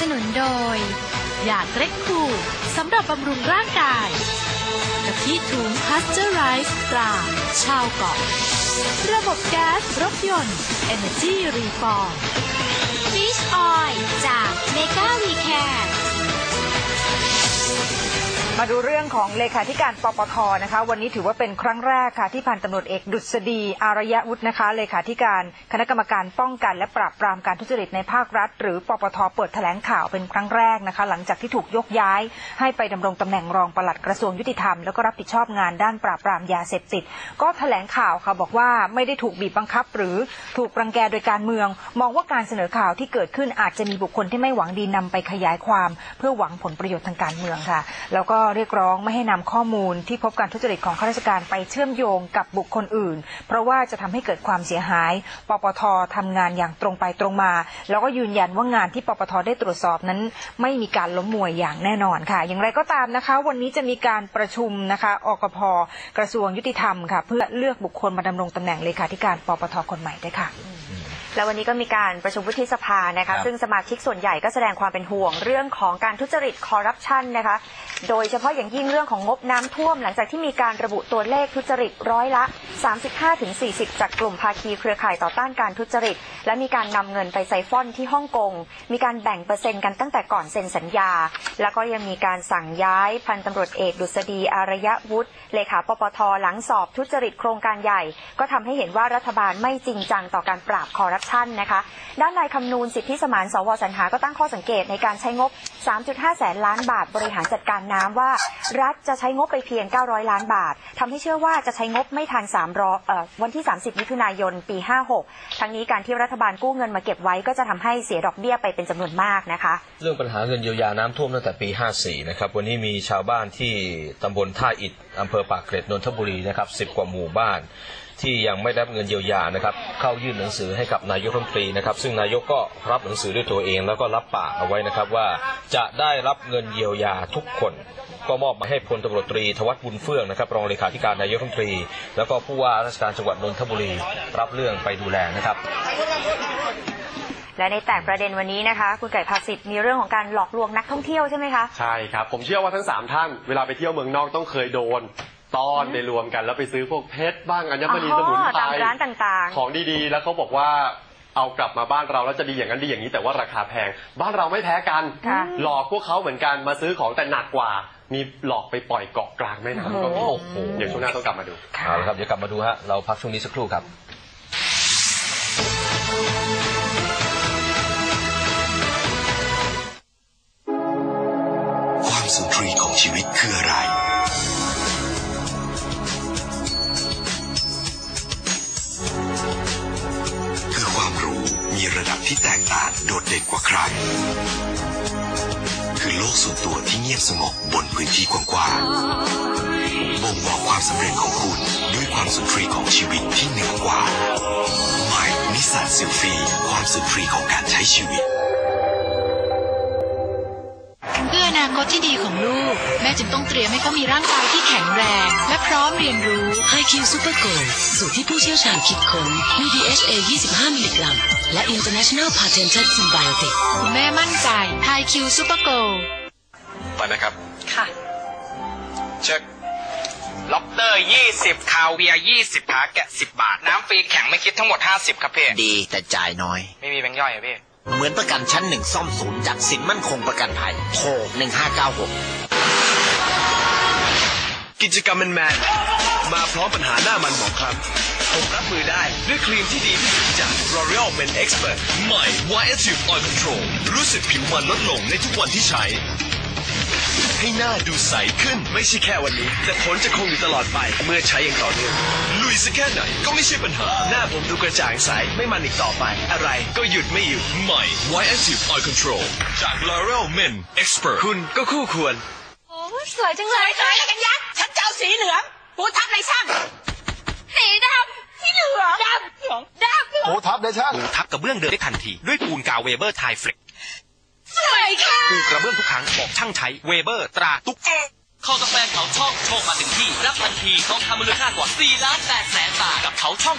สนุนโดยยาเกร็กคูสำหรับบำรุงร่างกายกะทิถุงพัสเจอร์ไรส์ตราชาวเกาะระบบแก๊สรถยนต์ Energy Reform Fish Oil จาก มาดูเรื่องของเลขาธิการปปทนะคะ วันนี้ถือว่าเป็นครั้งแรกค่ะที่พันตำรวจเอกดุษฎีอารยวุฒินะคะ เลขาธิการคณะกรรมการป้องกัน และปราบปรามการทุจริตในภาครัฐ หรือปปทเปิดแถลงข่าวเป็นครั้งแรกนะคะ หลังจากที่ถูกยกย้าย ให้ไปดำรงตำแหน่งรองปลัดกระทรวงยุติธรรมแล้วก็รับผิดชอบงานด้านปราบปรามยาเสพติด ก็แถลงข่าวค่ะบอกว่าไม่ได้ถูกบีบบังคับ หรือถูกรังแกโดยการเมือง มองว่าการเสนอข่าวที่เกิดขึ้นอาจจะมีบุคคลที่ไม่หวังดีนำไปขยายความ เพื่อหวังผลประโยชน์ทางการเมืองค่ะ แล้วก็เรียกร้องไม่ให้นำข้อมูลที่พบการทุจริตของข้าราชการไปเชื่อมโยงกับบุคคลอื่น เพราะว่าจะทำให้เกิดความเสียหาย ปปททำงานอย่างตรงไปตรงมา แล้วก็ยืนยันว่างานที่ปปทได้ตรวจสอบนั้น ไม่มีการล้มมวยอย่างแน่นอนค่ะ อย่างไรก็ตามนะคะ วันนี้จะมีการประชุมนะคะอกพกระทรวงยุติธรรมค่ะ เพื่อเลือกบุคคลมาดำรงตำแหน่งเลขาธิการปปทคนใหม่ด้วยค่ะแล้ววันนี้ก็มีการประชุมวุฒิสภานะครัคะบซึ่งสมาชิกส่วนใหญ่ก็แสดงความเป็นห่วงเรื่องของการทุจริตคอร์รัปชันนะคะ โดยเฉพาะอย่างยิ่งเรื่องของงบน้ำท่วม หลังจากที่มีการระบุตัวเลขทุจริตร้อยละ 35-40 จากกลุ่มภาคีเครือข่ายต่อต้านการทุจริต และมีการนำเงินไปไซฟอนที่ฮ่องกง มีการแบ่งเปอร์เซ็นต์กันตั้งแต่ก่อนเซ็นสัญญา แล้วก็ยังมีการสั่งย้ายพันตำรวจเอกดุษฎีอารยวุฒิเลขาปปทหลังสอบทุจริตโครงการใหญ่ ก็ทำให้เห็นว่ารัฐบาลไม่จริงจังต่อการปราบคอร์รัปชันนะคะด้านนายคำนูนสิทธิสมานสวสรรหาก็ตั้งข้อสังเกตในการใช้งบ 3.5 แสนล้านบาทบริหารจัดการน้ำว่ารัฐจะใช้งบไปเพียง 900 ล้านบาททำให้เชื่อว่าจะใช้งบไม่ทัน3รออวันที่ 30 มิถุนายน ปี 56 ทั้งนี้การที่รัฐบาลกู้เงินมาเก็บไว้ก็จะทำให้เสียดอกเบี้ยไปเป็นจำนวนมากนะคะ เรื่องปัญหาเงินเยียวยาน้ำท่วมตั้งแต่ปี 54 นะครับ วันนี้มีชาวบ้านที่ตำบลท่าอิฐอำเภอปากเกร็ดนนทบุรีนะครับ 10 กว่าหมู่บ้านที่ยังไม่ได้รับเงินเยียวยานะครับเข้ายื่นหนังสือให้กับนายกรัฐมนตรีนะครับ ซึ่งนายกก็รับหนังสือด้วยตัวเอง แล้วก็รับปากเอาไว้นะครับว่าจะได้รับเงินเยียวยาทุกคนก็มอบหมายให้พลตำรวจตรีธวัฒน์บุญเฟื่องนะครับรองเลขาธิการนายกรัฐมนตรี แล้วก็ผู้ว่าราชการจังหวัดนนทบุรีรับเรื่องไปดูแลนะครับและในแต่ประเด็นวันนี้นะคะ คุณไก่ภาสิทธิ์มีเรื่องของการหลอกลวงนักท่องเที่ยวใช่ไหมคะใช่ครับ ผมเชื่อว่าทั้งสามท่านเวลาไปเที่ยวเมืองนอกต้องเคยโดนตอนไปรวมกันแล้วไปซื้อพวกเพชรบ้างอัญมณีอ๋อสมุนไพรตามร้านต่างๆของดีๆ แล้วเขาบอกว่า เอากลับมาบ้านเราแล้วจะดีอย่างนั้นดีอย่างนี้แต่ว่าราคาแพง บ้านเราไม่แพ้กัน ค่ะหลอกพวกเขาเหมือนกันมาซื้อของแต่หนักกว่า มีหลอกไปปล่อยเกาะกลางแม่น้ำก็มีโอ้โห เดี๋ยวช่วงหน้าต้องกลับมาดู เอาละครับ เดี๋ยวกลับมาดูฮะ เราพักช่วงนี้สักครู่ครับ ความสุนทรีของชีวิตคืออะไร ที่แตกต่างโดดเด่นกว่าใคร คือโลกส่วนตัวที่เงียบสงบบนพื้นที่กว้างๆบ่งบอกความสำเร็จของคุณด้วยความสุนทรีของชีวิตที่เหนือกว่าใหม่นิสสันซิลฟีความสุนทรีของการใช้ชีวิตเพื่ออนาคตที่ดีของลูก แม่จึงต้องเตรียมให้เขามีร่างกายที่แข็งแรง และพร้อมเรียนรู้ ไฮคิวซูเปอร์โกลสูตรที่ผู้เชี่ยวชาญคิดค้นมี DHA 25 มิลลิกรัม และ International Patented Symbiotic คุณแม่มั่นใจ High Q Super Go ไปนะครับ ค่ะ เช็คล็อบสเตอร์20คาเวียร์20ขาแกะ10บาท น้ำฟรีแข็งไม่คิดทั้งหมด50ครับพี่ดีแต่จ่ายน้อย ไม่มีแบงค์ย่อยอะพี่ เหมือนประกันชั้นหนึ่งซ่อมศูนย์จากสินมั่นคงประกันภัยโทร1596กิ จกรรมแมนแมนมาพร้อมปัญหาหน้ามันหมองคล้ำผมรับมือได้ด้วยครีมที่ดีที่สุดจาก L'Oreal Men Expert ใหม่ Y-Active Oil Control รู้สึกผิวมันลดลงในทุกวันที่ใช้ ให้หน้าดูใสขึ้นไม่ใช่แค่วันนี้ แต่ผลจะคงอยู่ตลอดไปเมื่อใช้อย่างต่อเนื่องลุยสักแค่ไหนก็ไม่ใช่ปัญหา หน้าผมดูกระจ่างใสไม่มันอีกต่อไป อะไรก็หยุดไม่อยู่ใหม่ Y-Active Oil Control จาก L'Oreal Men Expert คุณก็คู่ควรสวยจังเลยสวยกันยักษ์ฉันจะเอา สีเหลืองปูทับในช่าง สีดำสีเหลืองดำเหลืองดำโอ้ทับได้ช่างปูทับกระเบื้องเดินได้ทันที ด้วยปูนกาวเวเบอร์ไทเฟล็กสวยค่ะปูกระเบื้องทุกครั้งบอกช่างใช้เวเบอร์ตราตุ๊กเข้ากาแฟเขาช่องโชคมาถึงที่ รับทันทีทองคำมูลค่ากว่า4ล้าน8แสนบาทกับเขาช่อง